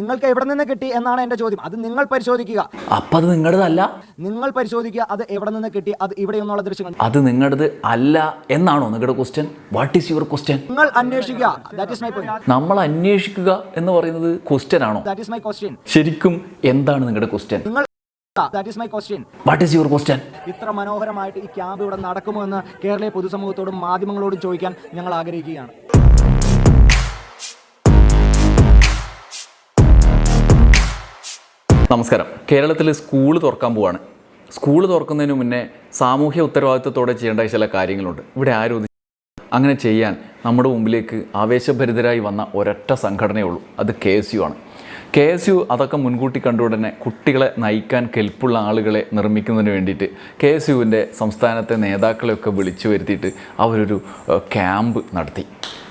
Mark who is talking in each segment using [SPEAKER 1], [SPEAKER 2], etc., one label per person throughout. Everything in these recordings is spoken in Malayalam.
[SPEAKER 1] നിങ്ങൾക്ക് എവിടെ നിന്ന് കിട്ടി എന്നാണ് എന്റെ ചോദ്യം. അത് നിങ്ങൾ പരിശോധിക്കുക.
[SPEAKER 2] അപ്പൊ അത് നിങ്ങളുടേതല്ല.
[SPEAKER 1] നിങ്ങൾ പരിശോധിക്കുക അത് എവിടെ നിന്ന് കിട്ടി അത് ഇവിടെ നിന്നുള്ള ദൃശ്യങ്ങൾ.
[SPEAKER 2] അത് നിങ്ങളുടേത് അല്ല എന്നാണോ നിങ്ങളുടെ question what is your question
[SPEAKER 1] നിങ്ങൾ അന്വേഷിക്കുക. ദാറ്റ് ഇസ് മൈ പോയിന്റ്
[SPEAKER 2] നമ്മൾ അന്വേഷിക്കുക എന്ന് പറയുന്നത് ക്വസ്റ്റ്യൻ ആണോ?
[SPEAKER 1] ദാറ്റ് ഇസ് മൈ ക്വസ്റ്റ്യൻ
[SPEAKER 2] ശരിക്കും എന്താണ് നിങ്ങളുടെ ക്വസ്റ്റ്യൻ
[SPEAKER 1] നിങ്ങൾ that is my question
[SPEAKER 2] what is your question
[SPEAKER 1] ഇത്ര മനോഹരമായിട്ട് ഈ ക്യാമ്പ് ഇവിടെ നടക്കുമോ എന്ന് കേരളീയ പൊതുസമൂഹത്തോടും മാധ്യമങ്ങളോടും ചോദിക്കാൻ ഞങ്ങൾ ആഗ്രഹിക്കുകയാണ്.
[SPEAKER 2] നമസ്കാരം. കേരളത്തിൽ സ്കൂൾ തുറക്കാൻ പോവാണ്. സ്കൂൾ തുറക്കുന്നതിന് മുന്നേ സാമൂഹ്യ ഉത്തരവാദിത്വത്തോടെ ചെയ്യേണ്ട ചില കാര്യങ്ങളുണ്ട്. ഇവിടെ ആരും അങ്ങനെ ചെയ്യാൻ നമ്മുടെ മുമ്പിലേക്ക് ആവേശഭരിതരായി വന്ന ഒരൊറ്റ സംഘടനയുള്ളൂ അത് കെ എസ് യു ആണ്. കെ എസ് യു അതൊക്കെ മുൻകൂട്ടി കണ്ടുടനെ കുട്ടികളെ നയിക്കാൻ കെൽപ്പുള്ള ആളുകളെ നിർമ്മിക്കുന്നതിന് വേണ്ടിയിട്ട് കെ എസ് യുവിന്റെ സംസ്ഥാനത്തെ നേതാക്കളെയൊക്കെ വിളിച്ചു വരുത്തിയിട്ട് അവരൊരു ക്യാമ്പ് നടത്തി.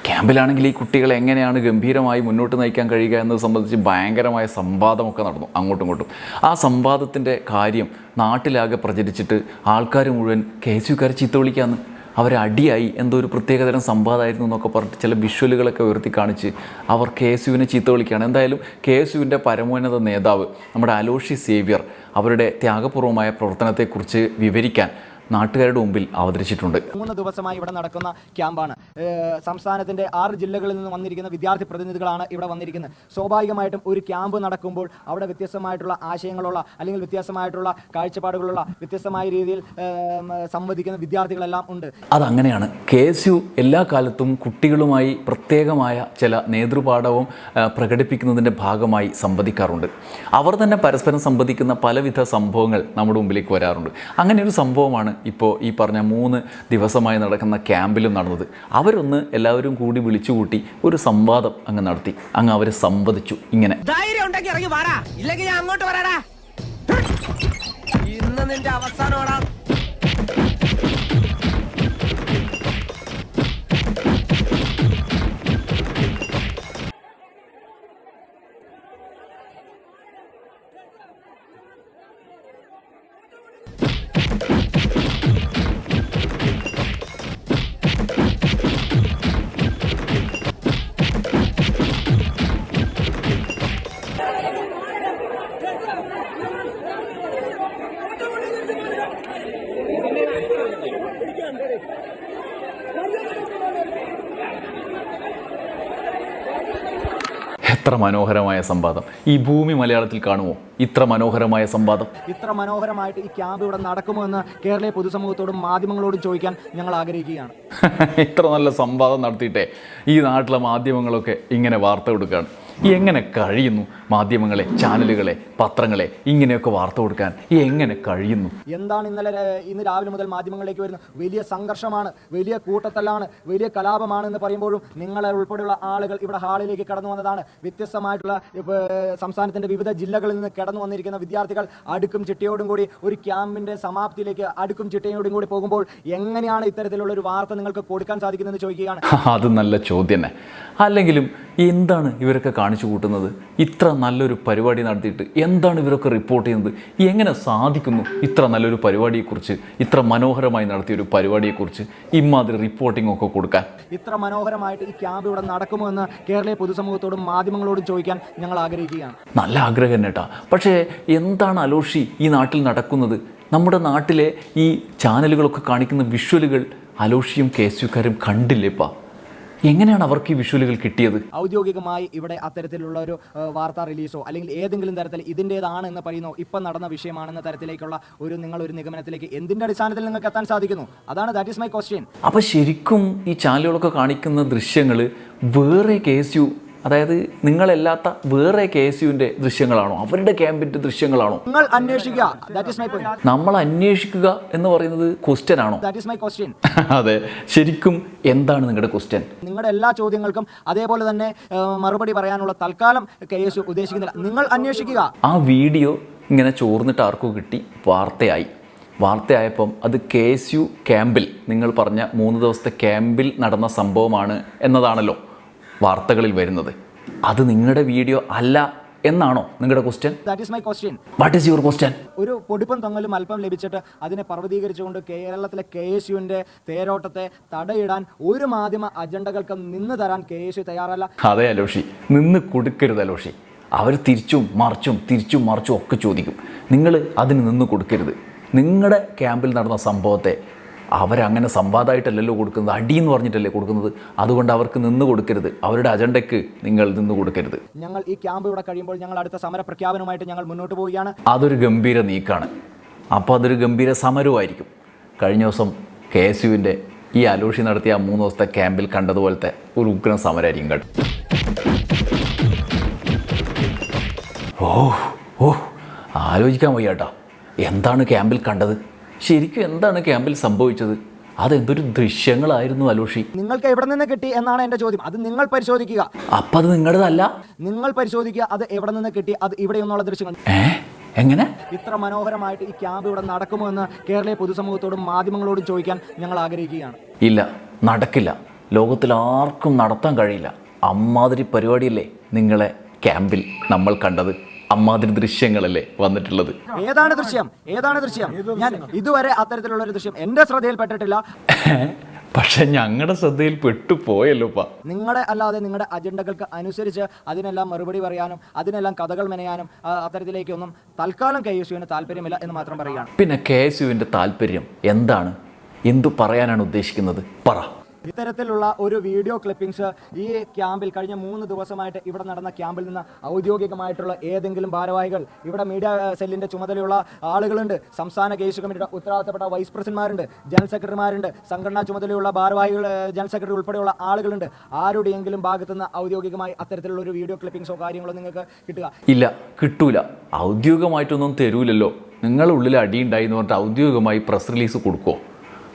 [SPEAKER 2] ക്യാമ്പിലാണെങ്കിൽ ഈ കുട്ടികളെ എങ്ങനെയാണ് ഗംഭീരമായി മുന്നോട്ട് നയിക്കാൻ കഴിയുക എന്നത് സംബന്ധിച്ച് ഭയങ്കരമായ സംവാദമൊക്കെ നടന്നു അങ്ങോട്ടും ഇങ്ങോട്ടും. ആ സംവാദത്തിന്റെ കാര്യം നാട്ടിലാകെ പ്രചരിച്ചിട്ട് ആൾക്കാർ മുഴുവൻ കെ എസ് യുക്കാരെ ചീത്ത വിളിക്കാമെന്ന് അവരെ അടിയായി എന്തോ ഒരു പ്രത്യേകതരം സംവാദമായിരുന്നു എന്നൊക്കെ പറഞ്ഞിട്ട് ചില വിഷ്വലുകളൊക്കെ ഉയർത്തി കാണിച്ച് അവർ കെ എസ് യുവിനെ ചീത്ത വിളിക്കുകയാണ്. എന്തായാലും കെ എസ് യുവിന്റെ പരമോന്നത നേതാവ് നമ്മുടെ അലോഷി സേവ്യർ അവരുടെ ത്യാഗപൂർവമായ പ്രവർത്തനത്തെക്കുറിച്ച് വിവരിക്കാൻ നാട്ടുകാരുടെ മുമ്പിൽ അവതരിച്ചിട്ടുണ്ട്.
[SPEAKER 1] മൂന്ന് ദിവസമായി ഇവിടെ നടക്കുന്ന ക്യാമ്പാണ്. ഏഹ് സംസ്ഥാനത്തിന്റെ ആറ് ജില്ലകളിൽ നിന്ന് വന്നിരിക്കുന്ന വിദ്യാർത്ഥി പ്രതിനിധികളാണ് ഇവിടെ വന്നിരിക്കുന്നത്. സ്വാഭാവികമായിട്ടും ഒരു ക്യാമ്പ് നടക്കുമ്പോൾ അവിടെ വ്യത്യസ്തമായിട്ടുള്ള ആശയങ്ങളുള്ള അല്ലെങ്കിൽ വ്യത്യസ്തമായിട്ടുള്ള കാഴ്ചപ്പാടുകളുള്ള വ്യത്യസ്തമായ രീതിയിൽ സംവദിക്കുന്ന വിദ്യാർത്ഥികളെല്ലാം ഉണ്ട്.
[SPEAKER 2] അതങ്ങനെയാണ്. കെ എസ് യു എല്ലാ കാലത്തും കുട്ടികളുമായി പ്രത്യേകമായ ചില നേതൃപാഠവും പ്രകടിപ്പിക്കുന്നതിന്റെ ഭാഗമായി സംവദിക്കാറുണ്ട്. അവർ തന്നെ പരസ്പരം സംവദിക്കുന്ന പലവിധ സംഭവങ്ങൾ നമ്മുടെ മുമ്പിലേക്ക് വരാറുണ്ട്. അങ്ങനെ ഒരു സംഭവമാണ് ഇപ്പോൾ ഈ പറഞ്ഞ മൂന്ന് ദിവസമായി നടക്കുന്ന ക്യാമ്പിലും നടന്നത്. അവരൊന്ന് എല്ലാവരും കൂടി വിളിച്ചുകൂട്ടി ഒരു സംവാദം അങ്ങ് നടത്തി. അങ്ങ് അവരെ സംവദിച്ചു ഇങ്ങനെ.
[SPEAKER 3] ധൈര്യം ഉണ്ടെങ്കിൽ ഇറങ്ങി വാടാ. ഇല്ലെങ്കിൽ ഞാൻ അങ്ങോട്ട് വരാടാ. ഇന്ന് നിന്റെ അവസാനമാടാ.
[SPEAKER 2] എത്ര മനോഹരമായ സംവാദം. ഈ ഭൂമി മലയാളത്തിൽ കാണുമോ? ഇത്ര മനോഹരമായ സംവാദം.
[SPEAKER 1] ഇത്ര മനോഹരമായിട്ട് ഈ ക്യാമ്പ് ഇവിടെ നടക്കുമോ എന്ന് കേരളീയ പൊതുസമൂഹത്തോടും മാധ്യമങ്ങളോടും ചോദിക്കാൻ ഞങ്ങൾ ആഗ്രഹിക്കുകയാണ്.
[SPEAKER 2] ഇത്ര നല്ല സംവാദം നടത്തിയിട്ടേ ഈ നാട്ടിലെ മാധ്യമങ്ങളൊക്കെ ഇങ്ങനെ വാർത്ത കൊടുക്കുകയാണ്. ഈ എങ്ങനെ കഴിയുന്നു? മാധ്യമങ്ങളെ ചാനലുകളെ പത്രങ്ങളെ ഇങ്ങനെയൊക്കെ വാർത്ത കൊടുക്കാൻ ഈ എങ്ങനെ കഴിയുന്നു?
[SPEAKER 1] എന്താണ് ഇന്നലെ ഇന്ന് രാവിലെ മുതൽ മാധ്യമങ്ങളിലേക്ക് വരുന്ന വലിയ സംഘർഷമാണ് വലിയ കൂട്ടത്തല്ലാണ് വലിയ കലാപമാണ് എന്ന് പറയുമ്പോഴും നിങ്ങളെ ഉൾപ്പെടെയുള്ള ആളുകൾ ഇവിടെ ഹാളിലേക്ക് കടന്നു വന്നതാണ്. വ്യത്യസ്തമായിട്ടുള്ള സംസ്ഥാനത്തിന്റെ വിവിധ ജില്ലകളിൽ നിന്ന് കടന്നു വന്നിരിക്കുന്ന വിദ്യാർത്ഥികൾ അടുക്കും ചിട്ടയോടും കൂടി ഒരു ക്യാമ്പിന്റെ സമാപ്തിയിലേക്ക് അടുക്കും ചിട്ടയോടും കൂടി പോകുമ്പോൾ എങ്ങനെയാണ് ഇത്തരത്തിലുള്ള ഒരു വാർത്ത നിങ്ങൾക്ക് കൊടുക്കാൻ സാധിക്കുന്നത് ചോദിക്കുകയാണ്.
[SPEAKER 2] അത് നല്ല ചോദ്യം തന്നെ അല്ലെങ്കിലും എന്താണ് ഇവരൊക്കെ കാണിച്ചു കൂട്ടുന്നത്? ഇത്ര നല്ലൊരു പരിപാടി നടത്തിയിട്ട് എന്താണ് ഇവരൊക്കെ റിപ്പോർട്ട് ചെയ്യുന്നത്? എങ്ങനെ സാധിക്കുന്നു ഇത്ര നല്ലൊരു പരിപാടിയെക്കുറിച്ച്? ഇത്ര മനോഹരമായി നടത്തിയ ഒരു പരിപാടിയെക്കുറിച്ച് ഇമാതിരി റിപ്പോർട്ടിംഗ് ഒക്കെ കൊടുക്കാൻ.
[SPEAKER 1] ഇത്ര മനോഹരമായിട്ട് ഈ ക്യാമ്പ് ഇവിടെ നടക്കുമോ എന്ന് കേരളീയ പൊതുസമൂഹത്തോടും മാധ്യമങ്ങളോടും ചോദിക്കാൻ ഞങ്ങൾ ആഗ്രഹിക്കുകയാണ്.
[SPEAKER 2] നല്ല ആഗ്രഹം തന്നെ കേട്ടാ പക്ഷേ എന്താണ് അലോഷി ഈ നാട്ടിൽ നടക്കുന്നത്? നമ്മുടെ നാട്ടിലെ ഈ ചാനലുകളൊക്കെ കാണിക്കുന്ന വിഷ്വലുകൾ അലോഷിയും യുക്കാരും കണ്ടില്ലേപ്പാ എങ്ങനെയാണ് അവർക്ക് ഈ വിഷ്വലുകൾ കിട്ടിയത്?
[SPEAKER 1] ഔദ്യോഗികമായി ഇവിടെ അത്തരത്തിലുള്ള ഒരു വാർത്താ റിലീസോ അല്ലെങ്കിൽ ഏതെങ്കിലും തരത്തിൽ ഇതിന്റെതാണ് എന്ന് പറയുന്നോ ഇപ്പം നടന്ന വിഷയമാണെന്ന തരത്തിലേക്കുള്ള ഒരു നിങ്ങൾ ഒരു നിഗമനത്തിലേക്ക് എന്തിന്റെ അടിസ്ഥാനത്തിൽ നിങ്ങൾക്ക് എത്താൻ സാധിക്കുന്നു? അതാണ് ദാറ്റ് ഈസ് മൈ ക്വസ്റ്റ്യൻ
[SPEAKER 2] അപ്പോൾ ശരിക്കും ഈ ചാനലുകളൊക്കെ കാണിക്കുന്ന ദൃശ്യങ്ങൾ വേറെ കേസ് യു അതായത് നിങ്ങളല്ലാത്ത വേറെ കെ എസ് യുവിന്റെ ദൃശ്യങ്ങളാണോ? അവരുടെ ക്യാമ്പിന്റെ ദൃശ്യങ്ങളാണോ?
[SPEAKER 1] നിങ്ങൾ അന്വേഷിക്കുക.
[SPEAKER 2] നമ്മൾ അന്വേഷിക്കുക എന്ന് പറയുന്നത് ക്വസ്റ്റ്യൻ ആണോ? അതെ. ശരിക്കും എന്താണ് നിങ്ങളുടെ ക്വസ്റ്റ്യൻ
[SPEAKER 1] നിങ്ങളുടെ എല്ലാ ചോദ്യങ്ങൾക്കും അതേപോലെ തന്നെ മറുപടി പറയാനുള്ള തൽക്കാലം കെ എസ് യു ഉദ്ദേശിക്കുന്നില്ല. നിങ്ങൾ അന്വേഷിക്കുക.
[SPEAKER 2] ആ വീഡിയോ ഇങ്ങനെ ചോർന്നിട്ട് ആർക്കോ കിട്ടി. വാർത്തയായി. വാർത്തയായപ്പം അത് കെ എസ് യു ക്യാമ്പിൽ നിങ്ങൾ പറഞ്ഞ മൂന്ന് ദിവസത്തെ ക്യാമ്പിൽ നടന്ന സംഭവമാണ് എന്നതാണല്ലോ. വാർത്തകളിൽ വരുന്നത്. അത് നിങ്ങളുടെ വീഡിയോ അല്ല എന്നാണോ നിങ്ങളുടെ question
[SPEAKER 1] that is my question
[SPEAKER 2] what is your question
[SPEAKER 1] ഒരു പൊടിപ്പും തൊങ്ങലും അല്പം ലഭിച്ചിട്ട് അതിനെ പർവതീകരിച്ചുകൊണ്ട് കേരളത്തിലെ കെ എസ് യുവിന്റെ തേരോട്ടത്തെ തടയിടാൻ ഒരു മാധ്യമ അജണ്ടകൾക്കും നിന്ന് തരാൻ കെ എസ് യു തയ്യാറല്ല.
[SPEAKER 2] അതെ അലോഷി. നിന്ന് കൊടുക്കരുത് അലോഷി. അവർ തിരിച്ചും മറിച്ചും തിരിച്ചും മറിച്ചും ഒക്കെ ചോദിക്കും. നിങ്ങൾ അതിന് നിന്ന് കൊടുക്കരുത്. നിങ്ങളുടെ ക്യാമ്പിൽ നടന്ന സംഭവത്തെ അവരങ്ങനെ സംവാദമായിട്ടല്ലല്ലോ കൊടുക്കുന്നത് അടി എന്ന് പറഞ്ഞിട്ടല്ലേ കൊടുക്കുന്നത്. അതുകൊണ്ട് അവർക്ക് നിന്ന് കൊടുക്കരുത്. അവരുടെ അജണ്ടയ്ക്ക് നിങ്ങൾ നിന്ന് കൊടുക്കരുത്.
[SPEAKER 1] ഞങ്ങൾ ഈ ക്യാമ്പ് ഇവിടെ കഴിയുമ്പോൾ ഞങ്ങൾ അടുത്ത സമര പ്രഖ്യാപനവുമായിട്ട് ഞങ്ങൾ മുന്നോട്ട് പോവുകയാണ്.
[SPEAKER 2] അതൊരു ഗംഭീര നീക്കാണ്. അപ്പോൾ അതൊരു ഗംഭീര സമരവുമായിരിക്കും. കഴിഞ്ഞ ദിവസം കെ എസ് യുവിന്റെ ഈ അലോഷി നടത്തിയ ആ മൂന്ന് ദിവസത്തെ ക്യാമ്പിൽ കണ്ടതുപോലത്തെ ഒരു ഉഗ്രൻ സമരമായിരിക്കും കേട്ടോ ഓ ഓ ആലോചിക്കാൻ വയ്യാട്ടോ. എന്താണ് ക്യാമ്പിൽ കണ്ടത്? ശരിക്കും എന്താണ് ക്യാമ്പിൽ സംഭവിച്ചത്? അതെന്തൊരു ദൃശ്യങ്ങളായിരുന്നു അലോഷി.
[SPEAKER 1] നിങ്ങൾക്ക് എവിടെ നിന്ന് കിട്ടി എന്നാണ് എന്റെ ചോദ്യം. അത് നിങ്ങൾ പരിശോധിക്കുക.
[SPEAKER 2] അപ്പൊ അത് നിങ്ങളുടേതല്ല?
[SPEAKER 1] നിങ്ങൾ പരിശോധിക്കുക അത് എവിടെ നിന്ന് കിട്ടി അത് ഇവിടെ നിന്നുള്ള ദൃശ്യങ്ങൾ.
[SPEAKER 2] ഏ? എങ്ങനെ?
[SPEAKER 1] ഇത്ര മനോഹരമായിട്ട് ഈ ക്യാമ്പ് ഇവിടെ നടക്കുമോ എന്ന് കേരളീയ പൊതുസമൂഹത്തോടും മാധ്യമങ്ങളോടും ചോദിക്കാൻ ഞങ്ങൾ ആഗ്രഹിക്കുകയാണ്.
[SPEAKER 2] ഇല്ല നടക്കില്ല. ലോകത്തിൽ ആർക്കും നടത്താൻ കഴിയില്ല. അമ്മാതിരി പരിപാടിയല്ലേ നിങ്ങളെ ക്യാമ്പിൽ നമ്മൾ കണ്ടത്. അമ്മാതിരി ദൃശ്യങ്ങളല്ലേ വന്നിട്ടുള്ളത്.
[SPEAKER 1] ഏതാണ് ദൃശ്യം? ഏതാണ് ദൃശ്യം? ഞാൻ ഇതുവരെ അത്തരത്തിലുള്ള ഒരു ദൃശ്യം എന്റെ ശ്രദ്ധയിൽപ്പെട്ടിട്ടില്ല.
[SPEAKER 2] പക്ഷെ ഞങ്ങളുടെ ശ്രദ്ധയിൽ പെട്ടുപോയല്ലോപ്പാ
[SPEAKER 1] നിങ്ങളുടെ അല്ലാതെ നിങ്ങളുടെ അജണ്ടകൾക്ക് അനുസരിച്ച് അതിനെല്ലാം മറുപടി പറയാനും അതിനെല്ലാം കഥകൾ മെനയാനും അത്തരത്തിലേക്കൊന്നും തൽക്കാലം കെ എസ് യുവിന് താല്പര്യമില്ല എന്ന് മാത്രം പറയുകയാണ്.
[SPEAKER 2] പിന്നെ കെ എസ് യുവിന്റെ താല്പര്യം എന്താണ്? എന്തു പറയാനാണ് ഉദ്ദേശിക്കുന്നത്? പറ.
[SPEAKER 1] ഇത്തരത്തിലുള്ള ഒരു വീഡിയോ ക്ലിപ്പിംഗ്സ് ഈ ക്യാമ്പിൽ കഴിഞ്ഞ മൂന്ന് ദിവസമായിട്ട് ഇവിടെ നടന്ന ക്യാമ്പിൽ നിന്ന് ഔദ്യോഗികമായിട്ടുള്ള ഏതെങ്കിലും ഭാരവാഹികൾ ഇവിടെ മീഡിയ സെല്ലിന്റെ ചുമതലയുള്ള ആളുകളുണ്ട്. സംസ്ഥാന കേസ് കമ്മിറ്റിയുടെ ഉത്തരവാദിത്തപ്പെട്ട വൈസ് പ്രസിഡന്റ്മാരുണ്ട് ജനറൽ സെക്രട്ടറിമാരുണ്ട് സംഘടനാ ചുമതലയുള്ള ഭാരവാഹികൾ ജനറൽ സെക്രട്ടറി ഉൾപ്പെടെയുള്ള ആളുകളുണ്ട്. ആരുടെയെങ്കിലും ഭാഗത്തു നിന്ന് ഔദ്യോഗികമായി അത്തരത്തിലുള്ള ഒരു വീഡിയോ ക്ലിപ്പിംഗ്സോ കാര്യങ്ങളോ നിങ്ങൾക്ക് കിട്ടുക?
[SPEAKER 2] ഇല്ല കിട്ടൂല. ഔദ്യോഗികമായിട്ടൊന്നും തരൂലല്ലോ. നിങ്ങളുടെ ഉള്ളിൽ അടിയുണ്ടായി എന്ന് പറഞ്ഞിട്ട് ഔദ്യോഗികമായി പ്രസ് റിലീസ് കൊടുക്കുമോ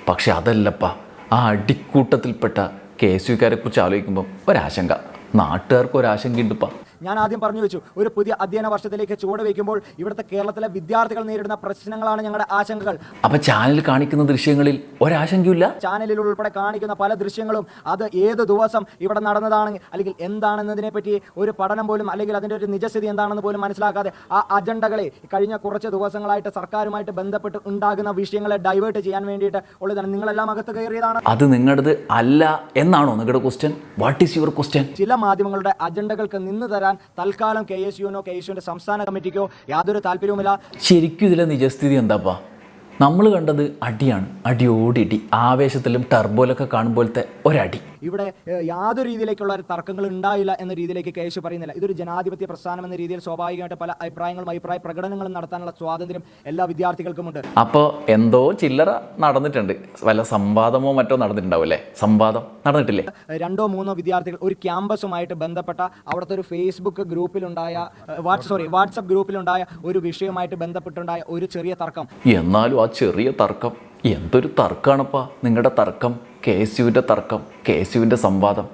[SPEAKER 2] പക്ഷെ അതല്ലപ്പാ. ആ അടിക്കൂട്ടത്തിൽപ്പെട്ട കെ എസ് യുക്കാരെ കുറിച്ച് ആലോചിക്കുമ്പം ഒരാശങ്ക. നാട്ടുകാർക്ക് ഒരാശങ്കയുണ്ടിപ്പാ
[SPEAKER 1] ഞാൻ ആദ്യം പറഞ്ഞു വെച്ചു ഒരു പുതിയ അധ്യയന വർഷത്തിലേക്ക് ചുവട് വയ്ക്കുമ്പോൾ ഇവിടുത്തെ കേരളത്തിലെ വിദ്യാർത്ഥികൾ നേരിടുന്ന പ്രശ്നങ്ങളാണ് ഞങ്ങളുടെ ആശങ്കകൾ.
[SPEAKER 2] അപ്പൊ ചാനൽ കാണിക്കുന്ന ദൃശ്യങ്ങളിൽ ഒരാശങ്കയില്ല
[SPEAKER 1] ചാനലിൽ ഉൾപ്പെടെ കാണിക്കുന്ന പല ദൃശ്യങ്ങളും അത് ഏത് ദിവസം ഇവിടെ നടന്നതാണ് അല്ലെങ്കിൽ എന്താണെന്നതിനെ പറ്റി ഒരു പഠനം പോലും അല്ലെങ്കിൽ അതിന്റെ ഒരു നിജസ്ഥിതി എന്താണെന്ന് പോലും മനസ്സിലാക്കാതെ ആ അജണ്ടകളെ കഴിഞ്ഞ കുറച്ച് ദിവസങ്ങളായിട്ട് സർക്കാരുമായിട്ട് ബന്ധപ്പെട്ട് ഉണ്ടാകുന്ന വിഷയങ്ങളെ ഡൈവേർട്ട് ചെയ്യാൻ വേണ്ടിയിട്ട് ഉള്ളതാണ്. നിങ്ങളെല്ലാം അകത്ത് കയറിയതാണ്.
[SPEAKER 2] അത് നിങ്ങളുടെ അല്ല എന്നാണോ നിങ്ങളുടെ question what is your question
[SPEAKER 1] ചില മാധ്യമങ്ങളുടെ അജണ്ടകൾക്ക് നിന്ന് തരാൻ തൽക്കാലം കെ എസ് യുവിനോ കെ എസ് യുവിന്റെ സംസ്ഥാന കമ്മിറ്റിക്കോ യാതൊരു താല്പര്യവുമില്ല.
[SPEAKER 2] ശരിക്കും ഇതിലെ നിജസ്ഥിതി എന്താപ്പാ? നമ്മൾ കണ്ടത് അടിയാണ്. അടിയോടിടി ആവേശത്തിലും ടർബോലൊക്കെ കാണുമ്പോഴത്തെ ഒരടി.
[SPEAKER 1] ഇവിടെ യാതൊരു രീതിയിലേക്കുള്ള ഒരു തർക്കങ്ങൾ ഉണ്ടായില്ല എന്ന രീതിയിലേക്ക് കെ എസ് പറയുന്നില്ല. ഇതൊരു ജനാധിപത്യ പ്രസ്ഥാനം എന്ന രീതിയിൽ സ്വാഭാവികമായിട്ട് പല അഭിപ്രായങ്ങളും അഭിപ്രായ പ്രകടനങ്ങളും നടത്താനുള്ള സ്വാതന്ത്ര്യം എല്ലാ വിദ്യാർത്ഥികൾക്കും ഉണ്ട്.
[SPEAKER 2] അപ്പോൾ എന്തോ ചില്ലറ നടന്നിട്ടുണ്ട്. വല്ല സംവാദമോ മറ്റോ നടന്നിട്ടുണ്ടാവും അല്ലേ? സംവാദം നടന്നിട്ടില്ലേ?
[SPEAKER 1] രണ്ടോ മൂന്നോ വിദ്യാർത്ഥികൾ ഒരു ക്യാമ്പസുമായിട്ട് ബന്ധപ്പെട്ട അവിടുത്തെ ഒരു ഫേസ്ബുക്ക് ഗ്രൂപ്പിലുണ്ടായ വാട്സ് സോറി വാട്സപ്പ് ഗ്രൂപ്പിലുണ്ടായ ഒരു വിഷയവുമായിട്ട് ബന്ധപ്പെട്ടുണ്ടായ ഒരു ചെറിയ തർക്കം.
[SPEAKER 2] എന്നാലും ആ ചെറിയ തർക്കം എന്തൊരു തർക്കമാണപ്പാ നിങ്ങളുടെ തർക്കം? കെ എസ് യുവിന്റെ തർക്കം കെ എസ് യുവിന്റെ സംവാദം.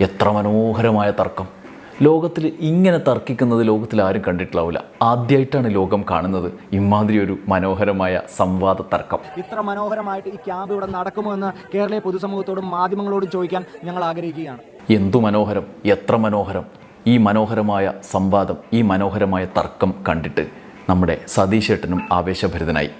[SPEAKER 2] എത്ര മനോഹരമായ തർക്കം. ലോകത്തിൽ ഇങ്ങനെ തർക്കിക്കുന്നത് ലോകത്തിൽ ആരും കണ്ടിട്ടില്ലാവില്ല ആദ്യമായിട്ടാണ് ലോകം കാണുന്നത്. ഇമാതിരി ഒരു മനോഹരമായ സംവാദ തർക്കം.
[SPEAKER 1] ഇത്ര മനോഹരമായിട്ട് ഈ ക്യാമ്പ് ഇവിടെ നടക്കുമോ എന്ന് കേരളീയ പൊതുസമൂഹത്തോടും മാധ്യമങ്ങളോടും ചോദിക്കാൻ ഞങ്ങൾ ആഗ്രഹിക്കുകയാണ്.
[SPEAKER 2] എന്തു മനോഹരം എത്ര മനോഹരം ഈ മനോഹരമായ സംവാദം ഈ മനോഹരമായ തർക്കം കണ്ടിട്ട് നമ്മുടെ സതീശേട്ടനും ആവേശഭരിതനായി.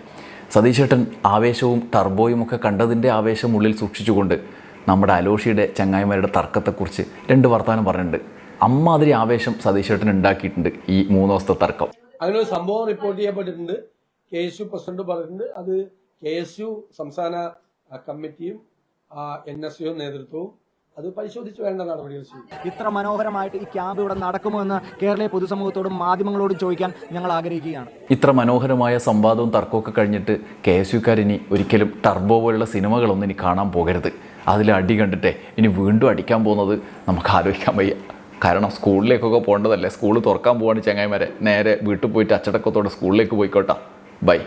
[SPEAKER 2] സതീശേട്ടൻ ആവേശവും ടർബോയും ഒക്കെ കണ്ടതിന്റെ ആവേശം ഉള്ളിൽ സൂക്ഷിച്ചുകൊണ്ട് നമ്മുടെ അലോഷിയുടെ ചങ്ങായിമാരുടെ തർക്കത്തെക്കുറിച്ച് രണ്ട് വർത്തമാനം പറഞ്ഞിട്ടുണ്ട്. അമ്മാതിരി ആവേശം സതീശേട്ടൻ ഉണ്ടാക്കിയിട്ടുണ്ട് ഈ മൂന്ന് ദിവസത്തെ തർക്കം.
[SPEAKER 4] അങ്ങനെ ഒരു സംഭവം റിപ്പോർട്ട് ചെയ്യപ്പെട്ടിട്ടുണ്ട്. കെ എസ് യു പ്രസിഡന്റ് പറഞ്ഞിട്ടുണ്ട്. അത് കെ എസ് യു സംസ്ഥാന ആ, കമ്മിറ്റിയും എൻ എസ് യു നേതൃത്വവും അത് പരിശോധിച്ച് വേണ്ട നടപടികൾ ചെയ്യും
[SPEAKER 1] ഇത്ര മനോഹരമായിട്ട് ഈ ക്യാമ്പ് ഇവിടെ നടക്കുമോ എന്ന് കേരളീയ പൊതുസമൂഹത്തോടും മാധ്യമങ്ങളോടും ചോദിക്കാൻ ഞങ്ങൾ ആഗ്രഹിക്കുകയാണ്.
[SPEAKER 2] ഇത്ര മനോഹരമായ സംവാദവും തർക്കമൊക്കെ കഴിഞ്ഞിട്ട് കെ എസ് യുക്കാരിനി ഒരിക്കലും ടർബോ പോലുള്ള സിനിമകളൊന്നും ഇനി കാണാൻ പോകരുത്. അതിൽ അടി കണ്ടിട്ടേ ഇനി വീണ്ടും അടിക്കാൻ പോകുന്നത് നമുക്ക് ആലോചിക്കാൻ വയ്യ. കാരണം സ്കൂളിലേക്കൊക്കെ പോകേണ്ടതല്ലേ? സ്കൂൾ തുറക്കാൻ പോവാണ് ചങ്ങായിമാരെ. നേരെ വീട്ടിൽ പോയിട്ട് അച്ചടക്കത്തോടെ സ്കൂളിലേക്ക് പോയിക്കോട്ടാ. ബൈ.